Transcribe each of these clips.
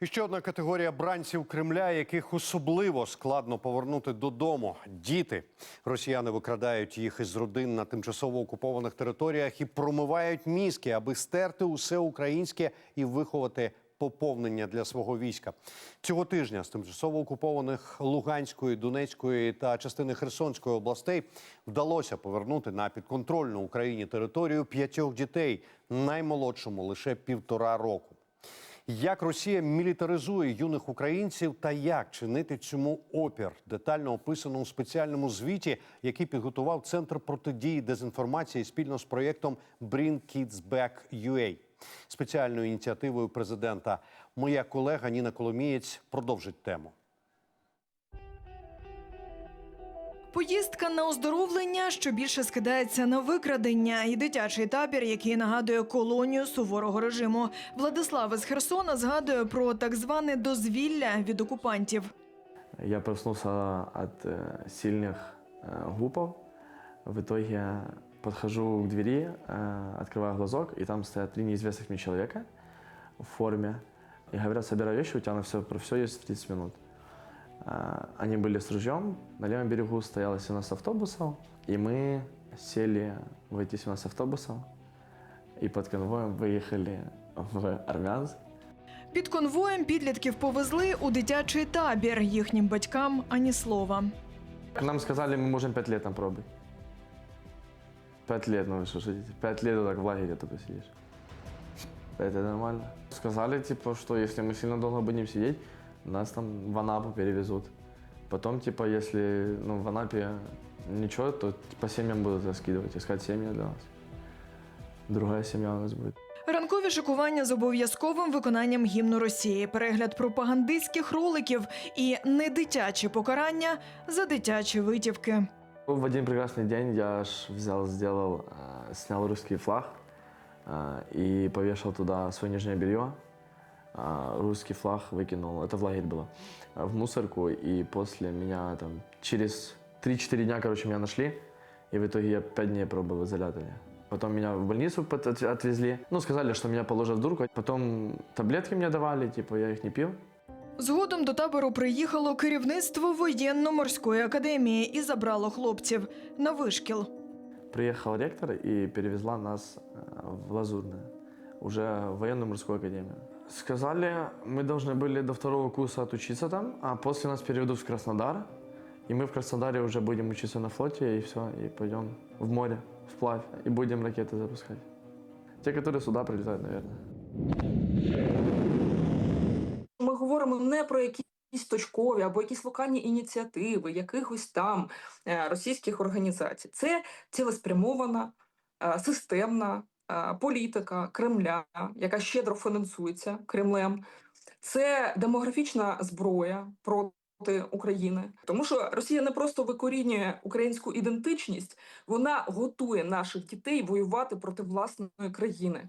І ще одна категорія бранців Кремля, яких особливо складно повернути додому. Діти росіяни викрадають їх із родин на тимчасово окупованих територіях і промивають мізки, аби стерти усе українське і виховати поповнення для свого війська. Цього тижня з тимчасово окупованих Луганської, Донецької та частини Херсонської областей вдалося повернути на підконтрольну Україні територію п'ятьох дітей, наймолодшому лише півтора року. Як Росія мілітаризує юних українців та як чинити цьому опір, детально описано у спеціальному звіті, який підготував Центр протидії дезінформації спільно з проєктом Bring Kids Back UA. Спеціальною ініціативою президента. Моя колега Ніна Коломієць продовжить тему. Поїздка на оздоровлення, що більше скидається на викрадення, і дитячий табір, який нагадує колонію суворого режиму. Владислав із Херсона згадує про так зване дозвілля від окупантів. Я проснулся от э, сильных э, гупов. В итоге подхожу к двери, э, открываю глазок, и там стоят три неизвестных мне человека в форме. И говорят, собирай вещи, у тебя на все, про все есть в 30 минут. Э, Они были с ружьем. На левом берегу стояло 17 автобусов, и мы сели в эти 17 автобусов и под конвоем выехали в Армянск. Під конвоєм підлітків повезли у дитячий табір. Їхнім батькам ані слова. Нам сказали, мы можем пять лет там пробовать. Пять лет, ну вы что, шутите? Пять лет вот так в лагере только сидишь. Это нормально. Сказали, типа, что если мы сильно долго будем сидеть, нас там в Анапу перевезут. Потом, типа, если ну, в Анапе ничего, то по семьям будут раскидывать, искать семьи для нас. Другая семья у нас будет. Ранкові шикування з обов'язковим виконанням гімну Росії, перегляд пропагандистських роликів і недитячі покарання за дитячі витівки. В один прекрасный день я аж взял, сделал, э, снял русский флаг э, и повешал туда свое нижнее белье. А, русский флаг выкинул, это в лагерь было, э, в мусорку. И после меня там через 3-4 дня, короче, меня нашли. И в итоге я 5 дней пробыл в изоляторе. Потом меня в больницу под- от- отвезли. Ну, сказали, что меня положат в дурку. Потом таблетки мне давали, типа я их не пил. Згодом до табору приїхало керівництво воєнно-морської академії і забрало хлопців на вишкіл. Приехал ректор и перевезла нас э, в Лазурное, уже в военную морскую академию. Сказали, мы должны были до второго курса отучиться там, а после нас переведут в Краснодар. И мы в Краснодаре уже будем учиться на флоте, и все, и пойдем в море, вплавь, и будем ракеты запускать. Те, которые сюда прилетают, наверное. Ми говоримо не про якісь точкові або якісь локальні ініціативи, якихось там е, російських організацій. Це цілеспрямована, е, системна е, політика Кремля, яка щедро фінансується Кремлем. Це демографічна зброя проти України, тому що Росія не просто викорінює українську ідентичність, вона готує наших дітей воювати проти власної країни.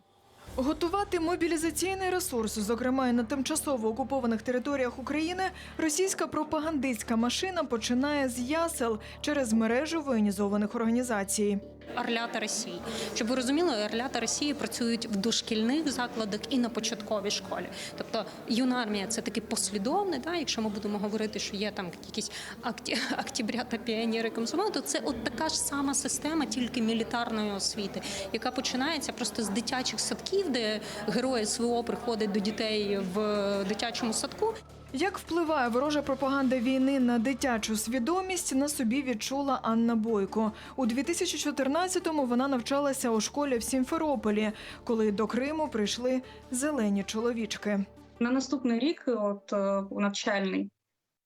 Готувати мобілізаційний ресурс, зокрема і на тимчасово окупованих територіях України, російська пропагандистська машина починає з ясел через мережу воєнізованих організацій. Орлята Росії. Щоб ви розуміли, орлята Росії працюють в дошкільних закладах і на початковій школі. Тобто юна армія це такий послідовний. Да? Якщо ми будемо говорити, що є там якісь акті... октября та піонери комсомолу, то це от така ж сама система, тільки мілітарної освіти, яка починається просто з дитячих садків, де герої СВО приходять до дітей в дитячому садку. Як впливає ворожа пропаганда війни на дитячу свідомість, на собі відчула Анна Бойко. У 2014-му вона навчалася у школі в Сімферополі, коли до Криму прийшли зелені чоловічки. На наступний рік, от е, у навчальний,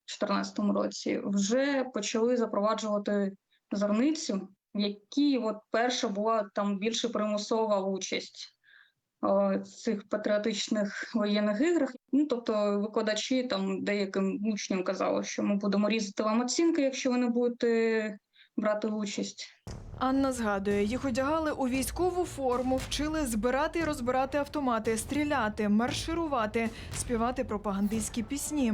в 2014 році, вже почали запроваджувати зерницю, в якій от перша була там більше примусова участь цих патріотичних воєнних іграх. Ну тобто викладачі там деяким учням казали, що ми будемо різати вам оцінки, якщо ви не будете брати участь. Анна згадує, їх одягали у військову форму, вчили збирати і розбирати автомати, стріляти, марширувати, співати пропагандистські пісні.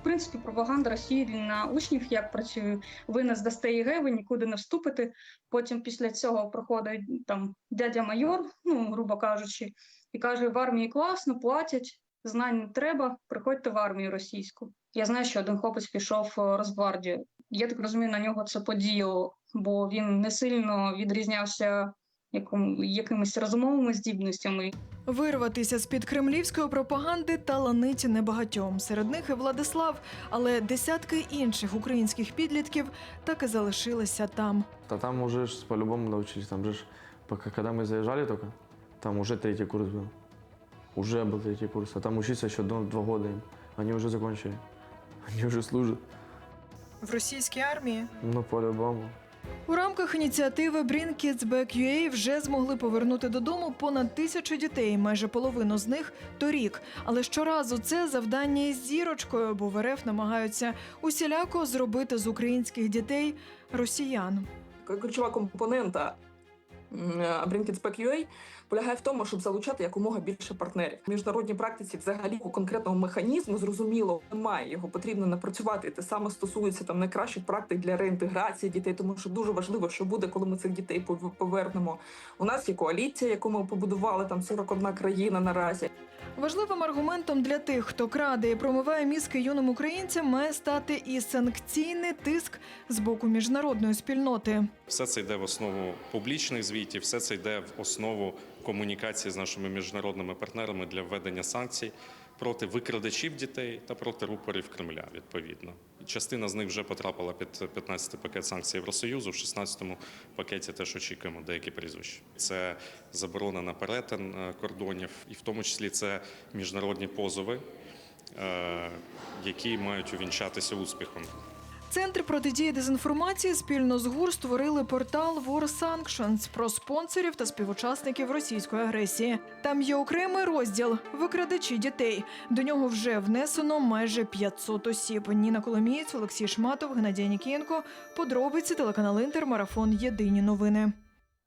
В принципі, пропаганда Росії на учнів як працює. Ви не здасте ЄГЭ, ви нікуди не вступите. Потім після цього проходить там дядя майор, ну грубо кажучи, і каже: в армії класно, платять, знань не треба, приходьте в армію російську. Я знаю, що один хлопець пішов е, Росгвардію. Я так розумію, на нього це подіяло, бо він не сильно відрізнявся яком, якимись розумовими здібностями. Вирватися з-під кремлівської пропаганди таланить небагатьом. Серед них і Владислав, але десятки інших українських підлітків так і залишилися там. Да там уже ж по-любому научились. Там же ж, пока, когда мы заезжали только, там уже третий курс был. Уже был третий курс. А там учиться еще до- два года им. Они уже закончили. Они уже служат. В російській армії Ну, по-любому. у рамках ініціативи Bring Kids Back UA вже змогли повернути додому понад тисячу дітей, майже половину з них торік. Але щоразу це завдання із зірочкою, бо в РФ намагаються усіляко зробити з українських дітей росіян. ключова компонента е, Bring Kids Back UA полягає в тому, щоб залучати якомога більше партнерів. В міжнародній практиці взагалі у конкретного механізму зрозуміло немає. Його потрібно напрацювати. Те саме стосується там найкращих практик для реінтеграції дітей, тому що дуже важливо, що буде, коли ми цих дітей пов- повернемо. У нас є коаліція, яку ми побудували там 41 країна наразі. Важливим аргументом для тих, хто краде і промиває мізки юним українцям, має стати і санкційний тиск з боку міжнародної спільноти. Все це йде в основу публічних звітів, все це йде в основу комунікації з нашими міжнародними партнерами для введення санкцій проти викрадачів дітей та проти рупорів Кремля. Відповідно, частина з них вже потрапила під 15-й пакет санкцій Євросоюзу. В 16-му пакеті теж очікуємо деякі прізвища. Це заборона на перетин е, кордонів, і в тому числі це міжнародні позови, е, які мають увінчатися успіхом. Центр протидії дезінформації спільно з ГУР створили портал War Sanctions про спонсорів та співучасників російської агресії. Там є окремий розділ викрадачі дітей. До нього вже внесено майже 500 осіб. Ніна Коломієць, Олексій Шматов, Геннадій Нікінко. Подробиці телеканал Інтер, марафон Єдині новини.